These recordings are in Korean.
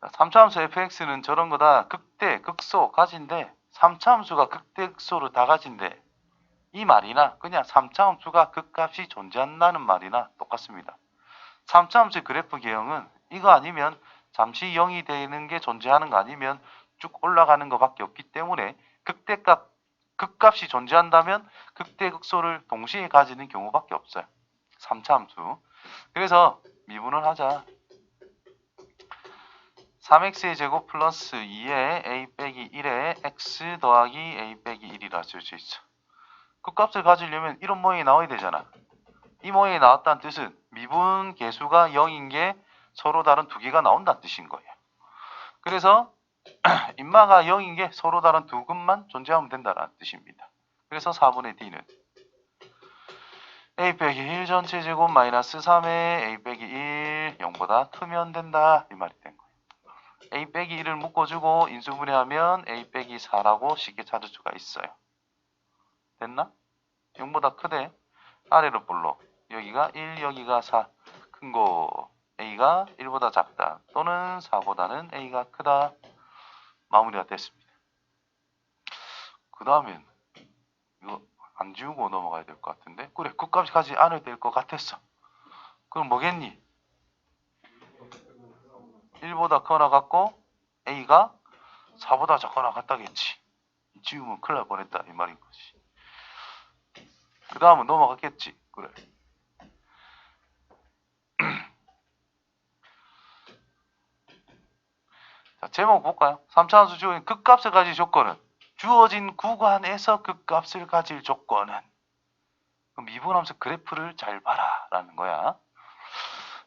자, 3차 함수 fx는 저런 거다 극대, 극소, 가진데 3차 함수가 극대, 극소를 다 가진데 이 말이나 그냥 3차 함수가 극값이 존재한다는 말이나 똑같습니다. 3차 함수의 그래프 개형은 이거 아니면 잠시 0이 되는 게 존재하는 거 아니면 쭉 올라가는 것밖에 없기 때문에 극대값, 극값이 존재한다면 극대, 극소를 동시에 가지는 경우밖에 없어요. 3차 함수. 그래서 미분을 하자. 3x의 제곱 플러스 2에 a 빼기 1에 x 더하기 a 빼기 1이라 쓸 수 있어. 그 값을 가지려면 이런 모양이 나와야 되잖아. 이 모양이 나왔다는 뜻은 미분 개수가 0인 게 서로 다른 두 개가 나온다는 뜻인 거예요. 그래서 인마가 0인 게 서로 다른 두 근만 존재하면 된다는 뜻입니다. 그래서 4분의 d는 a 빼기 1 전체 제곱 마이너스 3에 a 빼기 1 0보다 크면 된다 이 말이 된 거예요. A 빼기 1을 묶어주고 인수분해하면 a 빼기 4라고 쉽게 찾을 수가 있어요. 됐나? 0보다 크대. 아래로 볼로 여기가 1 여기가 4 큰 거 a가 1보다 작다 또는 4보다는 a가 크다 마무리가 됐습니다. 그 다음엔 이거 안 지우고 넘어가야 될 것 같은데 그래 끝까지 가지 않아야 될것 같았어 그럼 뭐겠니 1보다 커나 같고 A가 4보다 작거나 같다겠지. 지우면 큰일 날 뻔했다 이 말인 거지. 그 다음은 넘어갔겠지 그래. 자 제목 볼까요? 3차원수 주어진 극값을 가질 조건은 주어진 구간에서 극값을 가질 조건은. 그 미분함수 그래프를 잘 봐라 라는 거야.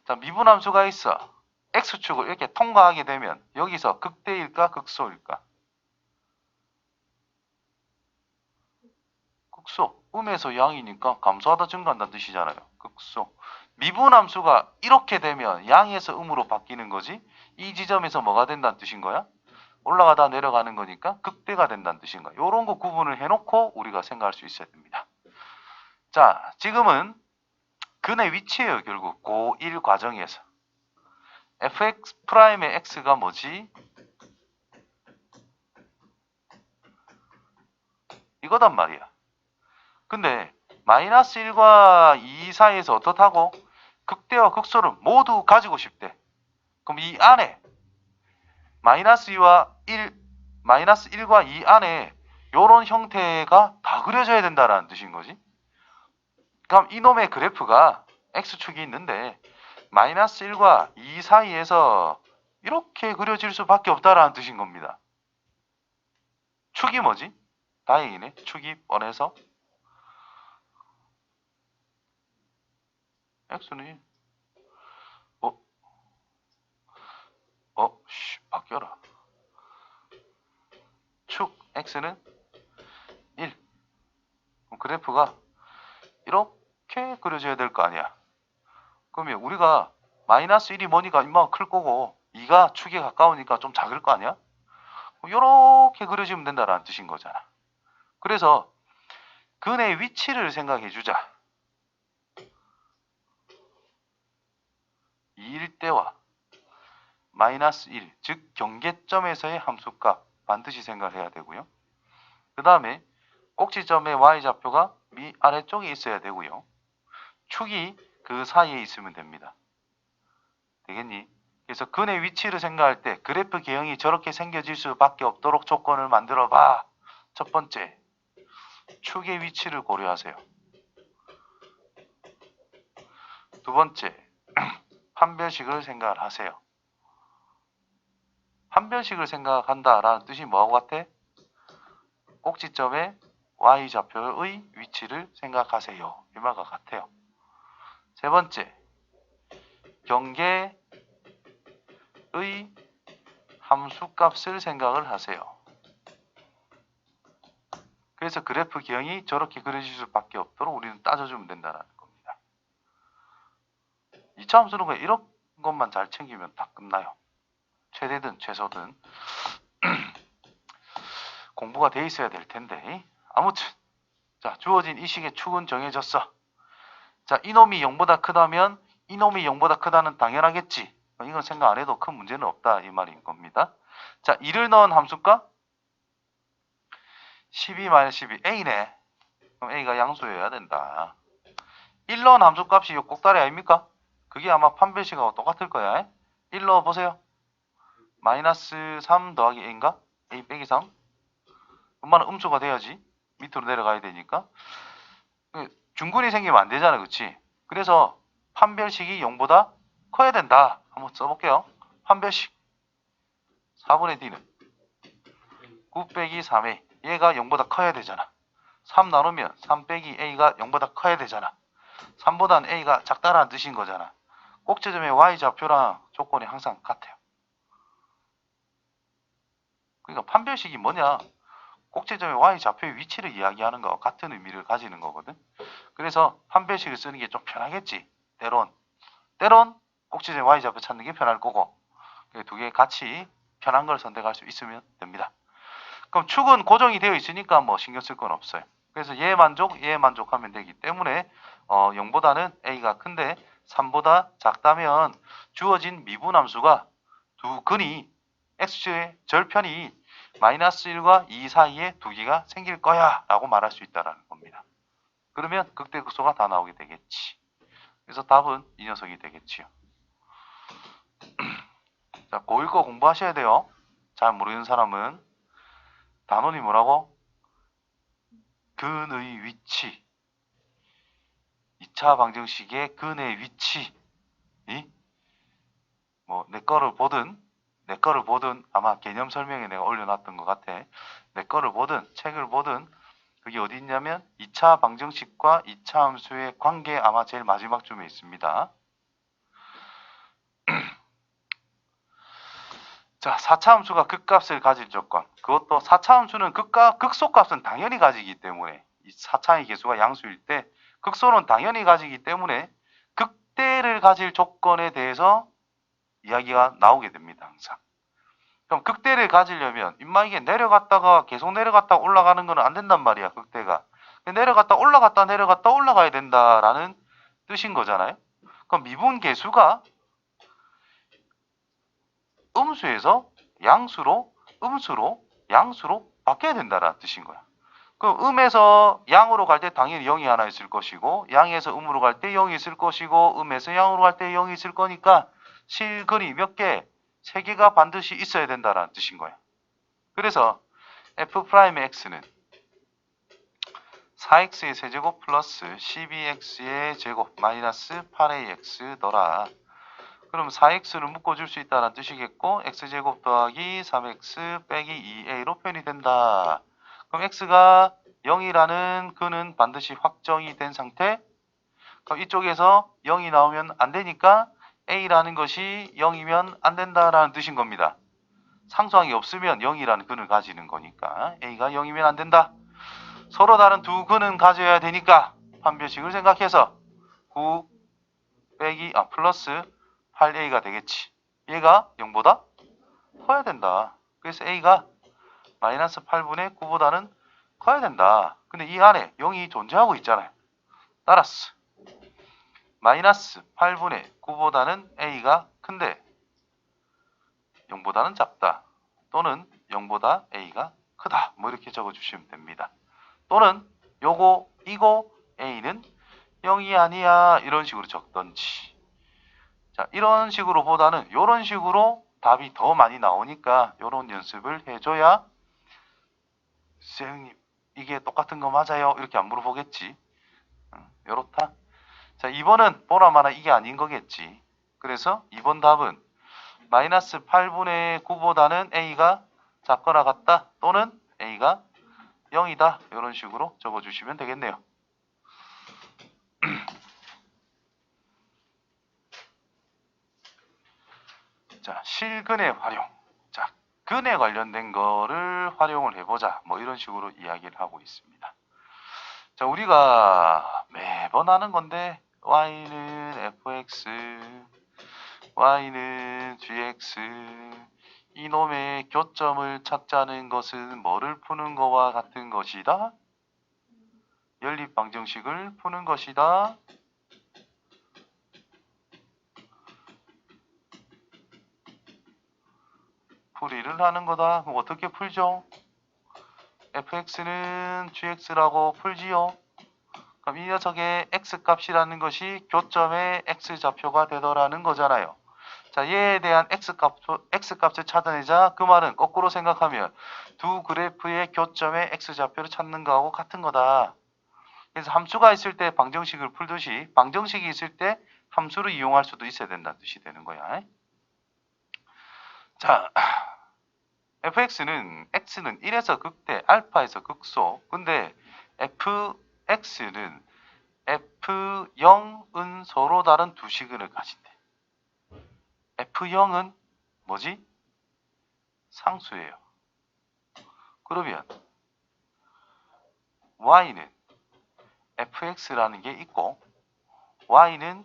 자 미분함수가 있어 x축을 이렇게 통과하게 되면 여기서 극대일까 극소일까? 극소. 음에서 양이니까 감소하다 증가한다는 뜻이잖아요. 극소. 미분함수가 이렇게 되면 양에서 음으로 바뀌는 거지 이 지점에서 뭐가 된다는 뜻인 거야? 올라가다 내려가는 거니까 극대가 된다는 뜻인 거야. 요런 거 구분을 해놓고 우리가 생각할 수 있어야 됩니다. 자 지금은 근의 위치예요 결국. 고1 과정에서 fx 프라임의 x가 뭐지? 이거단 말이야. 근데 마이너스 1과 2 사이에서 어떻다고? 극대와 극소를 모두 가지고 싶대. 그럼 이 안에 마이너스 2와 1, 마이너스 1과 2 안에 요런 형태가 다 그려져야 된다라는 뜻인 거지. 그럼 이놈의 그래프가 x축이 있는데 마이너스 1과 2 사이에서 이렇게 그려질 수밖에 없다라는 뜻인 겁니다. 축이 뭐지? 다행이네. 축이 뻔해서 x는 1. 어? 어? 쉬, 바뀌어라. 축 x는 1. 그럼 그래프가 이렇게 그려져야 될 거 아니야. 그러면 우리가 마이너스 1이 뭐니까 이마가 클 거고 2가 축에 가까우니까 좀 작을 거 아니야? 이렇게 그려지면 된다라는 뜻인 거잖아. 그래서 근의 위치를 생각해 주자. 2일 때와 마이너스 1, 즉 경계점에서의 함수값 반드시 생각해야 되고요. 그 다음에 꼭지점의 y좌표가 미 아래쪽에 있어야 되고요. 축이 그 사이에 있으면 됩니다. 되겠니? 그래서 근의 위치를 생각할 때 그래프 개형이 저렇게 생겨질 수밖에 없도록 조건을 만들어 봐. 첫 번째, 축의 위치를 고려하세요. 두 번째, 판별식을 생각을 하세요. 판별식을 생각한다라는 뜻이 뭐하고 같아? 꼭지점의 y좌표의 위치를 생각하세요. 이 말과 같아요. 세 번째, 경계의 함수값을 생각을 하세요. 그래서 그래프 기형이 저렇게 그려질 수밖에 없도록 우리는 따져주면 된다는 겁니다. 2차 함수는 그냥 이런 것만 잘 챙기면 다 끝나요. 최대든 최소든 공부가 돼 있어야 될 텐데 아무튼 자 주어진 이 식의 축은 정해졌어. 자, 이놈이 0보다 크다면 이놈이 0보다 크다는 당연하겠지. 어, 이건 생각 안 해도 큰 문제는 없다 이 말인 겁니다. 자, 2를 넣은 함수가 12-12 A네. 그럼 A가 양수여야 된다. 1 넣은 함수 값이 요 꼭다리 아닙니까? 그게 아마 판별식하고 똑같을 거야. 1 넣어 보세요. 마이너스 3 더하기 A인가? A 빼기 3. 엄마는 음수가 돼야지. 밑으로 내려가야 되니까. 그 중근이 생기면 안 되잖아. 그치? 그래서 판별식이 0보다 커야 된다. 한번 써볼게요. 판별식. 4분의 D는 9 빼기 3A. 얘가 0보다 커야 되잖아. 3 나누면 3 빼기 A가 0보다 커야 되잖아. 3보다는 A가 작다라는 뜻인 거잖아. 꼭지점의 Y좌표랑 조건이 항상 같아요. 그러니까 판별식이 뭐냐? 꼭지점의 Y좌표의 위치를 이야기하는 거와 같은 의미를 가지는 거거든. 그래서 판별식을 쓰는 게 좀 편하겠지. 때론. 때론 꼭지점의 Y좌표 찾는 게 편할 거고. 두 개 같이 편한 걸 선택할 수 있으면 됩니다. 그럼 축은 고정이 되어 있으니까 뭐 신경 쓸 건 없어요. 그래서 얘 만족, 얘 만족하면 되기 때문에 어, 0보다는 A가 큰데 3보다 작다면 주어진 미분함수가 두 근이 X의 절편이 마이너스 1과 2 사이에 두 개가 생길 거야 라고 말할 수 있다는 겁니다. 그러면 극대극소가 다 나오게 되겠지. 그래서 답은 이 녀석이 되겠지요. 자, 고1 거 공부하셔야 돼요. 잘 모르는 사람은 단원이 뭐라고? 근의 위치. 2차 방정식의 근의 위치. 이? 뭐, 내 거를 보든, 내 거를 보든, 아마 개념 설명에 내가 올려놨던 것 같아. 내 거를 보든, 책을 보든, 그게 어디 있냐면, 2차 방정식과 2차 함수의 관계 아마 제일 마지막 쯤에 있습니다. 자, 4차 함수가 극값을 가질 조건. 그것도 4차 함수는 극값, 극소값은 당연히 가지기 때문에, 이 4차의 개수가 양수일 때, 극소는 당연히 가지기 때문에, 극대를 가질 조건에 대해서 이야기가 나오게 됩니다, 항상. 그럼 극대를 가지려면, 임마 이게 내려갔다가 계속 내려갔다 올라가는 거는 안 된단 말이야, 극대가. 내려갔다 올라갔다 내려갔다 올라가야 된다라는 뜻인 거잖아요. 그럼 미분 개수가 음수에서 양수로, 음수로, 양수로 바뀌어야 된다라는 뜻인 거야. 그럼 음에서 양으로 갈 때 당연히 0이 하나 있을 것이고, 양에서 음으로 갈 때 0이 있을 것이고, 음에서 양으로 갈 때 0이 있을 거니까, 실근이 몇 개? 세 개가 반드시 있어야 된다라는 뜻인 거야. 그래서 f'의 x는 4x의 세제곱 플러스 12x의 제곱 마이너스 8ax더라. 그럼 4x를 묶어줄 수 있다는 뜻이겠고 x제곱 더하기 3x 빼기 2a로 표현이 된다. 그럼 x가 0이라는 근은 반드시 확정이 된 상태. 그럼 이쪽에서 0이 나오면 안 되니까 a라는 것이 0이면 안 된다라는 뜻인 겁니다. 상수항이 없으면 0이라는 근을 가지는 거니까 a가 0이면 안 된다. 서로 다른 두 근은 가져야 되니까 판별식을 생각해서 9 빼기 아 플러스 8a가 되겠지. 얘가 0보다 커야 된다. 그래서 a가 마이너스 8분의 9보다는 커야 된다. 근데 이 안에 0이 존재하고 있잖아요. 따라서 마이너스 8분의 9보다는 a가 큰데 0보다는 작다. 또는 0보다 a가 크다. 뭐 이렇게 적어주시면 됩니다. 또는 요거 이거 a는 0이 아니야 이런 식으로 적던지 자 이런 식으로 보다는 이런 식으로 답이 더 많이 나오니까 이런 연습을 해줘야 선생님 이게 똑같은 거 맞아요 이렇게 안 물어보겠지 요렇다 자 2번은 보나마나 이게 아닌 거겠지 그래서 2번 답은 마이너스 8분의 9보다는 a가 작거나 같다 또는 a가 0이다. 이런 식으로 적어주시면 되겠네요. 자, 실근의 활용. 자, 근에 관련된 거를 활용을 해보자. 뭐 이런 식으로 이야기를 하고 있습니다. 자, 우리가 매번 하는 건데 y는 fx, y는 gx, 이놈의 교점을 찾자는 것은 뭐를 푸는 거와 같은 것이다? 연립 방정식을 푸는 것이다. 풀이를 하는 거다. 그럼 어떻게 풀죠? fx는 gx라고 풀지요. 그럼 이 녀석의 x 값이라는 것이 교점의 x 좌표가 되더라는 거잖아요. 자, 얘에 대한 x 값, x 값을 찾아내자. 그 말은 거꾸로 생각하면 두 그래프의 교점의 x 좌표를 찾는 거하고 같은 거다. 그래서 함수가 있을 때 방정식을 풀듯이 방정식이 있을 때 함수를 이용할 수도 있어야 된다는 뜻이 되는 거야. 자, fx는 x는 1에서 극대, 알파에서 극소. 근데 fx는 f0은 서로 다른 두 시근을 가진대. f0은 뭐지? 상수예요. 그러면 y는 fx라는 게 있고 y는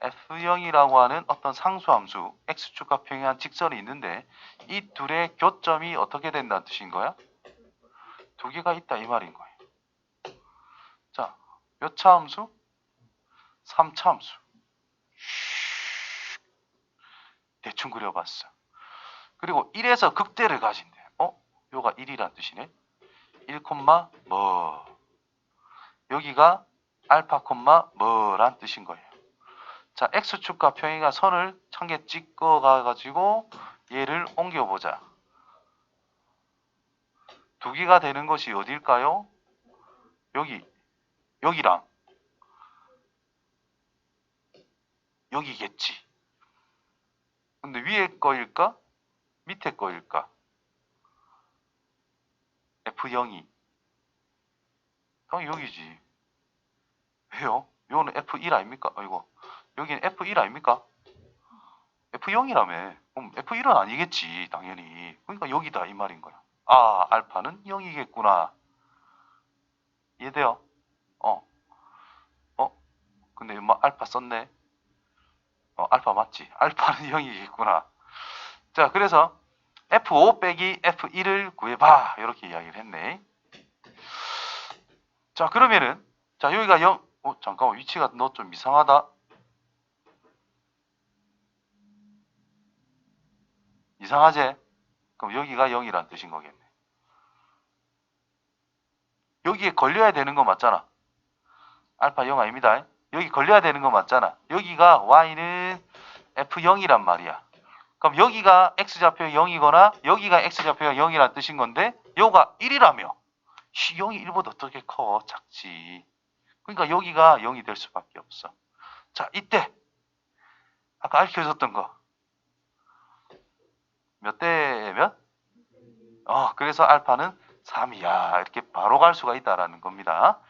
f0이라고 하는 어떤 상수함수 x축과 평행한 직선이 있는데 이 둘의 교점이 어떻게 된다는 뜻인 거야? 두 개가 있다 이 말인. 자, 몇 차 함수? 3차 함수. 대충 그려봤어. 그리고 1에서 극대를 가진대. 어? 요가 1이란 뜻이네. 1, 뭐. 여기가 알파, 뭐란 뜻인 거예요. 자, x축과 평행한 선을 창에 찍어 가가지고 얘를 옮겨보자. 두 개가 되는 것이 어딜까요? 여기, 여기랑 여기겠지. 근데 위에 거일까? 밑에 거일까? F0이. 당 여기지. 왜요? 요거는 F1 아닙니까? 아이고. 여기는 F1 아닙니까? F0이라며. 그럼 F1은 아니겠지, 당연히. 그러니까 여기다 이 말인 거야. 아, 알파는 0이겠구나. 이해돼요? 어. 어? 근데 뭐 알파 썼네. 어, 알파 맞지? 알파는 0이겠구나. 자, 그래서 F5 빼기 F1을 구해봐. 이렇게 이야기를 했네. 자, 그러면은, 자, 여기가 0, 어, 잠깐만, 위치가 너 좀 이상하다. 이상하지? 그럼 여기가 0이란 뜻인 거겠네. 여기에 걸려야 되는 거 맞잖아. 알파 0 아닙니다. 여기 걸려야 되는 거 맞잖아. 여기가 y는 f0이란 말이야. 그럼 여기가 x좌표 0이거나 여기가 x좌표가 0이란 뜻인 건데 여기가 1이라며. 씨, 0이 1보다 어떻게 커? 작지. 그러니까 여기가 0이 될 수밖에 없어. 자, 이때 아까 알려줬던 거. 몇 대 몇? 어, 그래서 알파는 3이야. 이렇게 바로 갈 수가 있다라는 겁니다.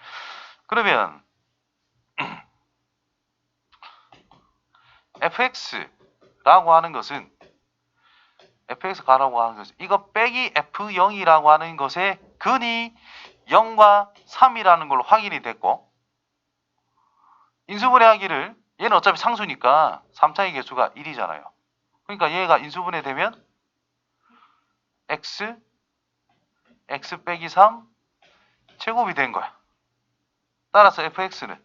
그러면 fx라고 하는 것은 fx 가라고 하는 것은 이거 빼기 f0이라고 하는 것의 근이 0과 3이라는 걸로 확인이 됐고 인수분해 하기를 얘는 어차피 상수니까 3차의 개수가 1이잖아요. 그러니까 얘가 인수분해 되면 x x 빼기 3 제곱이 된 거야. 따라서 fx는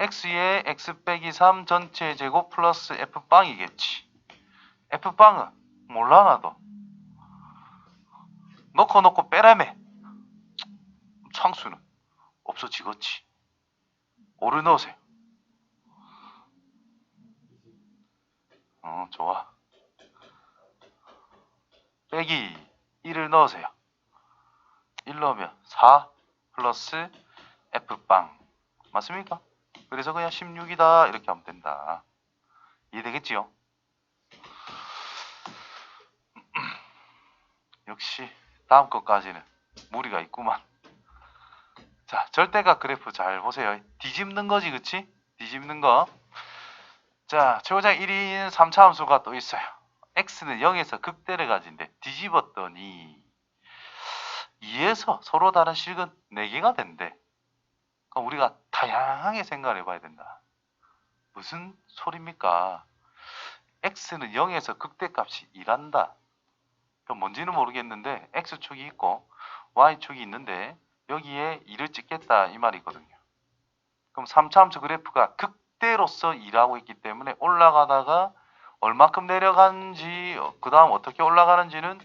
x의 x 빼기 3 전체 제곱 플러스 f빵이겠지. f빵은 몰라 나도. 넣고 넣고 빼라매. 상수는 없어지겠지. 오를 넣으세요. 어, 좋아. 빼기 1을 넣으세요. 1 넣으면 4 플러스 f빵. 맞습니까? 그래서 그냥 16이다 이렇게 하면 된다. 이해되겠지요? 역시 다음 것까지는 무리가 있구만. 자, 절대각 그래프 잘 보세요. 뒤집는 거지, 그치? 뒤집는 거. 자, 최고장 1인 3차 함수가 또 있어요. x는 0에서 극대를 가진데 뒤집었더니 2에서 서로 다른 식은 4개가 된대. 그럼 우리가 다양하게 생각을 해봐야 된다. 무슨 소리입니까? x는 0에서 극대값이 2란다. 그럼 뭔지는 모르겠는데 x축이 있고 y축이 있는데 여기에 2를 찍겠다 이 말이거든요. 그럼 3차 함수 그래프가 극대로서 2라고 있기 때문에 올라가다가 얼마큼 내려간지 그 다음 어떻게 올라가는지는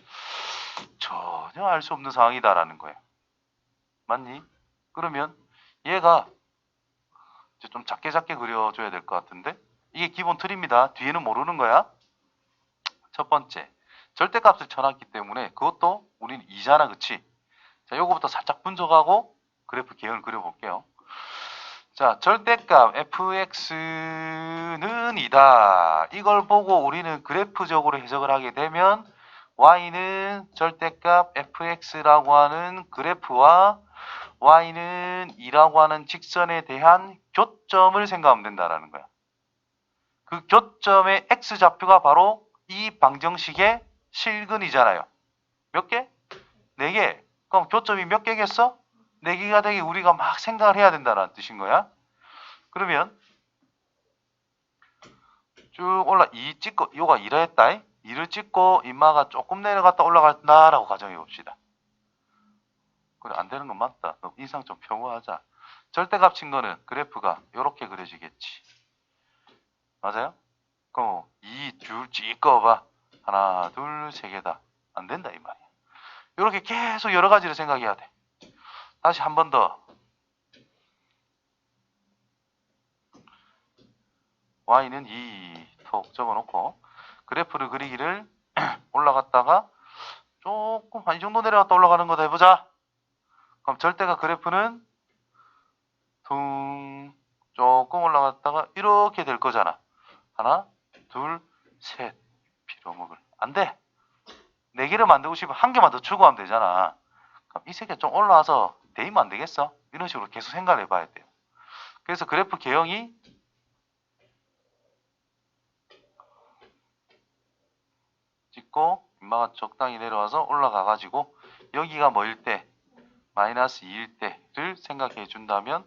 전혀 알 수 없는 상황이다라는 거예요. 맞니? 그러면 얘가 이제 좀 작게 작게 그려줘야 될 것 같은데 이게 기본 틀입니다. 뒤에는 모르는 거야. 첫 번째 절대값을 쳐놨기 때문에 그것도 우리는 이잖아 그치? 자 요거부터 살짝 분석하고 그래프 개형을 그려볼게요. 자 절대값 fx는 이다. 이걸 보고 우리는 그래프적으로 해석을 하게 되면 y는 절대값 fx라고 하는 그래프와 y는 2라고 하는 직선에 대한 교점을 생각하면 된다라는 거야. 그 교점의 x좌표가 바로 이 방정식의 실근이잖아요. 몇 개? 네 개. 그럼 교점이 몇 개겠어? 네 개가 되게 우리가 막 생각을 해야 된다는 뜻인 거야. 그러면 쭉 올라 2 찍고 요가 2라 했다. 2를 찍고 인마가 조금 내려갔다 올라간다라고 가정해 봅시다. 그래 안 되는 건 맞다. 너 인상 좀 평호하자. 절대값 친 거는 그래프가 이렇게 그려지겠지. 맞아요? 그럼 이줄 찍어봐. 하나, 둘, 세 개다. 안 된다 이 말이야. 이렇게 계속 여러 가지를 생각해야 돼. 다시 한 번 더. y는 2톡 적어놓고 그래프를 그리기를 올라갔다가 조금 한 이 정도 내려갔다 올라가는 거다 해보자. 그럼 절대가 그래프는 둥 조금 올라갔다가 이렇게 될 거잖아. 하나, 둘, 셋. 빌어먹을. 안 돼. 네 개를 만들고 싶으면 한 개만 더 추구하면 되잖아. 그럼 이세개좀 올라와서 대입면 안 되겠어? 이런 식으로 계속 생각을 해봐야 돼요. 그래서 그래프 개형이 찍고 인마가 적당히 내려와서 올라가 가지고 여기가 뭐일 때 마이너스 2일 때를 생각해 준다면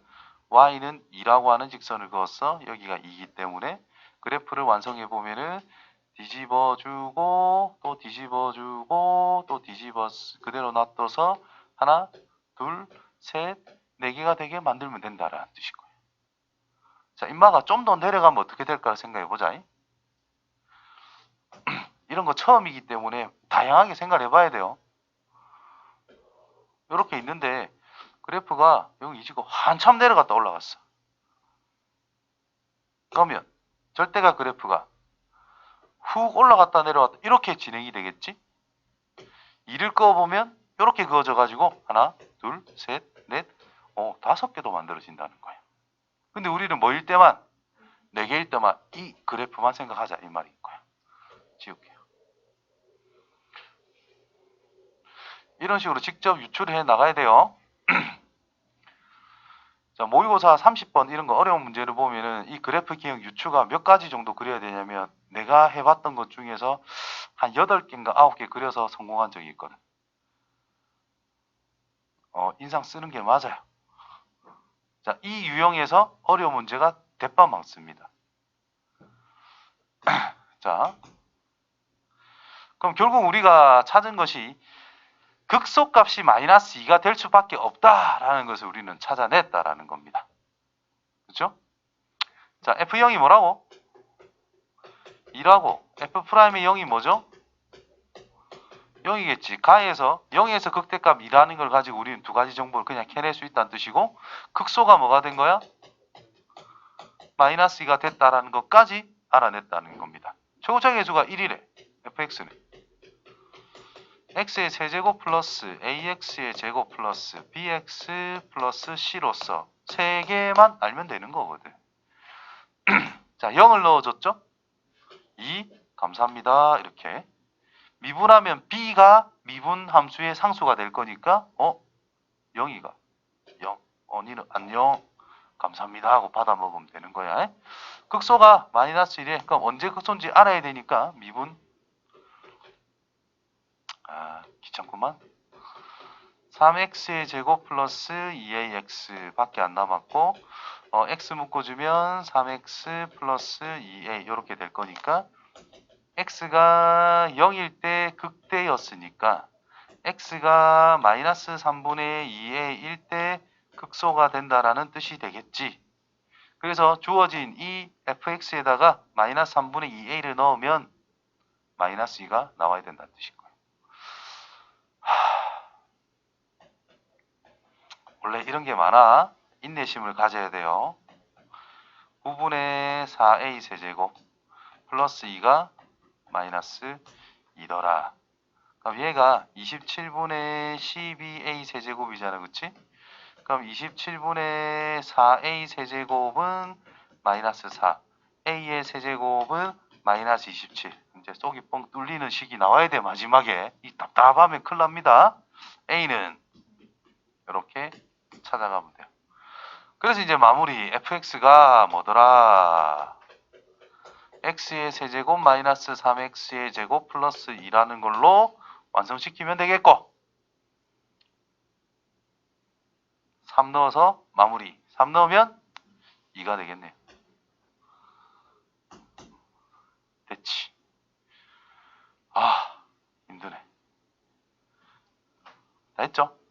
y는 2라고 하는 직선을 그었어 여기가 2이기 때문에 그래프를 완성해 보면은 뒤집어 주고 또 뒤집어 주고 또 뒤집어 쓰- 그대로 놔둬서 하나 둘 셋 네 개가 되게 만들면 된다라는 거예요. 자 인마가 좀 더 내려가면 어떻게 될까 생각해 보자. 이런 거 처음이기 때문에 다양하게 생각을 해봐야 돼요. 이렇게 있는데 그래프가 여기 이지고 한참 내려갔다 올라갔어. 그러면 절대가 그래프가 훅 올라갔다 내려왔다 이렇게 진행이 되겠지? 이를 그어보면 이렇게 그어져 가지고 하나, 둘, 셋, 넷, 어 다섯 개도 만들어진다는 거야. 근데 우리는 뭐일 때만 네 개일 때만 이 그래프만 생각하자 이 말인 거야. 지울게요. 이런 식으로 직접 유출해 나가야 돼요. 자, 모의고사 30번 이런 거 어려운 문제를 보면은 이 그래프 기형 유추가 몇 가지 정도 그려야 되냐면 내가 해봤던 것 중에서 한 8개인가 9개 그려서 성공한 적이 있거든. 어, 인상 쓰는 게 맞아요. 자, 이 유형에서 어려운 문제가 대빵 많습니다. 자, 그럼 결국 우리가 찾은 것이 극소값이 마이너스 2가 될 수밖에 없다라는 것을 우리는 찾아냈다라는 겁니다. 그렇죠? 자, F0이 뭐라고? 2라고. F'의 0이 뭐죠? 0이겠지. 가에서 0에서 극대값 2라는 걸 가지고 우리는 두 가지 정보를 그냥 캐낼 수 있다는 뜻이고 극소가 뭐가 된 거야? 마이너스 2가 됐다라는 것까지 알아냈다는 겁니다. 최고차의 수가 1이래. fx는. X의 세제곱 플러스 ax의 제곱 플러스 bx 플러스 c로서 세 개만 알면 되는 거거든. 자, 0을 넣어줬죠? 2 감사합니다. 이렇게 미분하면 b가 미분 함수의 상수가 될 거니까 어? 0이가 0. 어, 니는 안녕. 감사합니다 하고 받아 먹으면 되는 거야. 극소가 마이너스 1에 그럼 언제 극소인지 알아야 되니까 미분 아, 귀찮구만. 3x의 제곱 플러스 2ax 밖에 안 남았고 어, x 묶어주면 3x 플러스 2a 이렇게 될 거니까 x가 0일 때 극대였으니까 x가 마이너스 3분의 2의 1대 극소가 된다라는 뜻이 되겠지. 그래서 주어진 이 fx에다가 마이너스 3분의 2a를 넣으면 마이너스 2가 나와야 된다는 거예요. 하... 원래 이런 게 많아. 인내심을 가져야 돼요. 9분의 4a 세제곱 플러스 2가 마이너스 2더라. 그럼 얘가 27분의 12a 세제곱이잖아. 그치? 그럼 27분의 4a 세제곱은 마이너스 4. a의 세제곱은 마이너스 27. 이제 속이 뻥 뚫리는 식이 나와야 돼. 마지막에. 이 답답하면 큰일 납니다. a는 이렇게 찾아가면 돼요. 그래서 이제 마무리 fx가 뭐더라? x의 세제곱 마이너스 3x의 제곱 플러스 2라는 걸로 완성시키면 되겠고 3 넣어서 마무리 3 넣으면 2가 되겠네요. 됐지. 아 힘드네. 다 했죠?